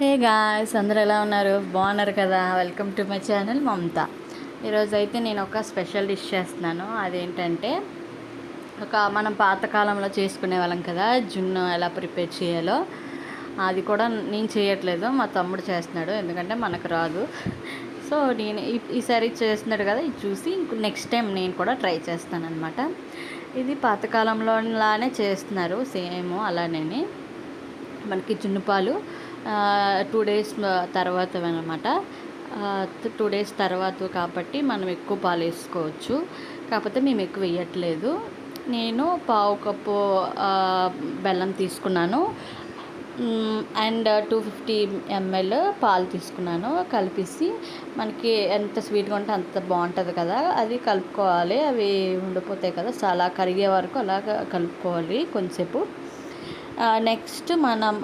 Hey guys అందరూ ఎలా ఉన్నారు? బాగున్నారు కదా? Welcome to my channel Mamata. ఈరోజు అయితే నేను ఒక స్పెషల్ డిష్ చేస్తున్నాను. అదేంటంటే ఒక మనం పాతకాలంలో చేసుకునే వాళ్ళం కదా జున్ను ఎలా ప్రిపేర్ చేయాలో అది కూడా నేను చేయట్లేదు. మా తమ్ముడు చేస్తున్నాడు ఎందుకంటే మనకు రాదు. సో నేను ఈసారి చేస్తున్నాడు కదా ఇది చూసి నెక్స్ట్ టైం నేను కూడా ట్రై చేస్తాను అనమాట ఇది పాతకాలంలోలానే చేస్తున్నారు సేమ్ అలానే మనకి జున్నుపాలు టూ డేస్ తర్వాత అనమాట. టూ డేస్ తర్వాత కాబట్టి మనం ఎక్కువ పాలు వేసుకోవచ్చు. కాకపోతే మేము ఎక్కువ వేయట్లేదు. నేను పావు కప్పు బెల్లం తీసుకున్నాను. అండ్ టూ ఫిఫ్టీ ఎంఎల్ పాలు తీసుకున్నాను. కలిపేసి మనకి ఎంత స్వీట్గా ఉంటే అంత బాగుంటుంది కదా. అది కలుపుకోవాలి. అవి ఉండిపోతాయి కదా. చాలా కరిగే వరకు అలా కలుపుకోవాలి కొంచెంసేపు నెక్స్ట్ మనం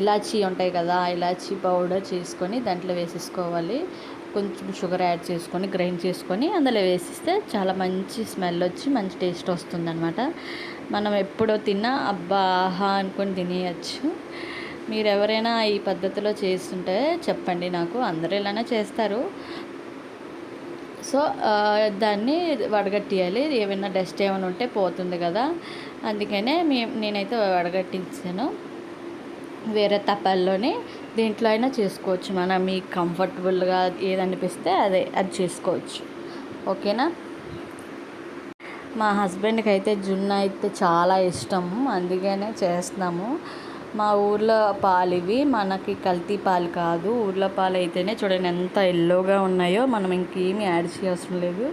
ఇలాచీ ఉంటాయి కదా ఇలాచీ పౌడర్ చేసుకొని దాంట్లో వేసేసుకోవాలి. కొంచెం షుగర్ యాడ్ చేసుకొని గ్రైండ్ చేసుకొని అందులో వేసిస్తే చాలా మంచి స్మెల్ వచ్చి మంచి టేస్ట్ వస్తుందన్నమాట. మనం ఎప్పుడో తిన్నా అబ్బా ఆహా అనుకొని తినేయచ్చు. మీరు ఎవరైనా ఈ పద్ధతిలో చేస్తుంటే చెప్పండి నాకు. అందరూ ఇలానే చేస్తారు. సో దాన్ని వడగట్టియాలి. ఏమైనా డస్ట్ ఏమైనా ఉంటే పోతుంది కదా. అందుకనే మేము నేనైతే వడగట్టించాను. వేరే తపాల్లోనే దేంట్లో అయినా చేసుకోవచ్చు. మనం మీకు కంఫర్టబుల్గా ఏది అనిపిస్తే అదే అది చేసుకోవచ్చు. ఓకేనా? మా హస్బెండ్కి అయితే జున్ను అయితే చాలా ఇష్టం. అందుకనే చేస్తున్నాము. మా ఊర్లో పాలు ఇవి మనకి కల్తీ పాలు కాదు. ఊర్లో పాలు అయితేనే చూడండి ఎంత ఎల్లోగా ఉన్నాయో మనం ఇంకేమీ యాడ్ చేయాల్సిన లేదు.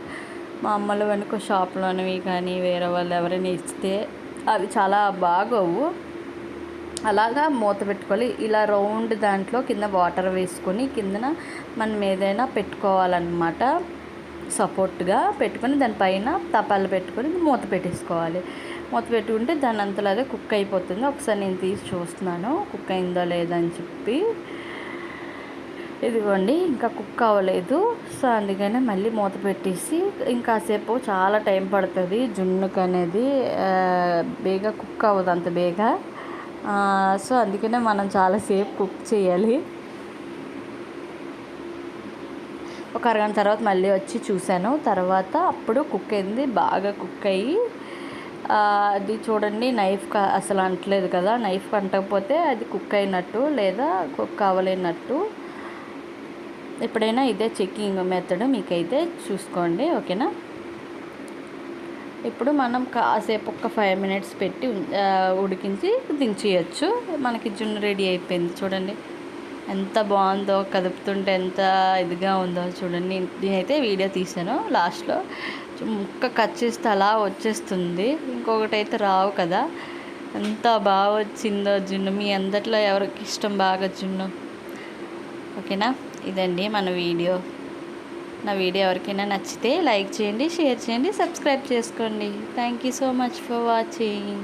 మా అమ్మలు వెనుక షాప్లోనివి కానీ వేరే వాళ్ళు ఎవరైనా ఇస్తే అవి చాలా బాగోవు. అలాగా మూత పెట్టుకోవాలి. ఇలా రౌండ్ దాంట్లో కింద వాటర్ వేసుకొని కిందన మనం ఏదైనా పెట్టుకోవాలన్నమాట. సపోర్ట్గా పెట్టుకొని దానిపైన తపాలు పెట్టుకొని మూత పెట్టేసుకోవాలి. మూత పెట్టుకుంటే దాని అంతలో అదే కుక్ అయిపోతుంది. ఒకసారి నేను తీసి చూస్తున్నాను. కుక్ అయిందో లేదో అని చెప్పి. ఇదిగోండి ఇంకా కుక్ అవ్వలేదు. సో అందుకనే మళ్ళీ మూత పెట్టేసి ఇంకాసేపు చాలా టైం పడుతుంది. జున్నుకు అనేది బేగ బేగా కుక్ అవ్వదు అంత బేగా. సో అందుకనే మనం చాలాసేపు కుక్ చేయాలి. ఒక అరగంట తర్వాత మళ్ళీ వచ్చి చూశాను. తర్వాత అప్పుడు కుక్ అయింది బాగా కుక్ అయ్యి అది చూడండి నైఫ్ అసలు అంటలేదు కదా నైఫ్ అంటకపోతే అది కుక్ అయినట్టు లేదా కుక్ కావలేనట్టు. ఎప్పుడైనా ఇదే చెకింగ్ మెథడ్ మీకైతే చూసుకోండి ఓకేనా? ఇప్పుడు మనం కాసేపు ఒక ఫైవ్ మినిట్స్ పెట్టి ఉడికించి దించేయచ్చు. మనకి జున్ను రెడీ అయిపోయింది చూడండి. ఎంత బాగుందో కదుపుతుంటే ఎంత ఇదిగా ఉందో చూడండి. నేనైతే వీడియో తీసాను లాస్ట్లో. ముక్క కట్ చేస్తే అలా వచ్చేస్తుంది. ఇంకొకటి అయితే రావు కదా. ఎంత బాగా వచ్చిందో జున్ను. మీ అందట్లో ఎవరికి ఇష్టం బాగా జున్ను? ఓకేనా? ఇదండి మన వీడియో. నా వీడియో ఎవరికైనా నచ్చితే లైక్ చేయండి షేర్ చేయండి సబ్స్క్రైబ్ చేసుకోండి. Thank you so much for watching.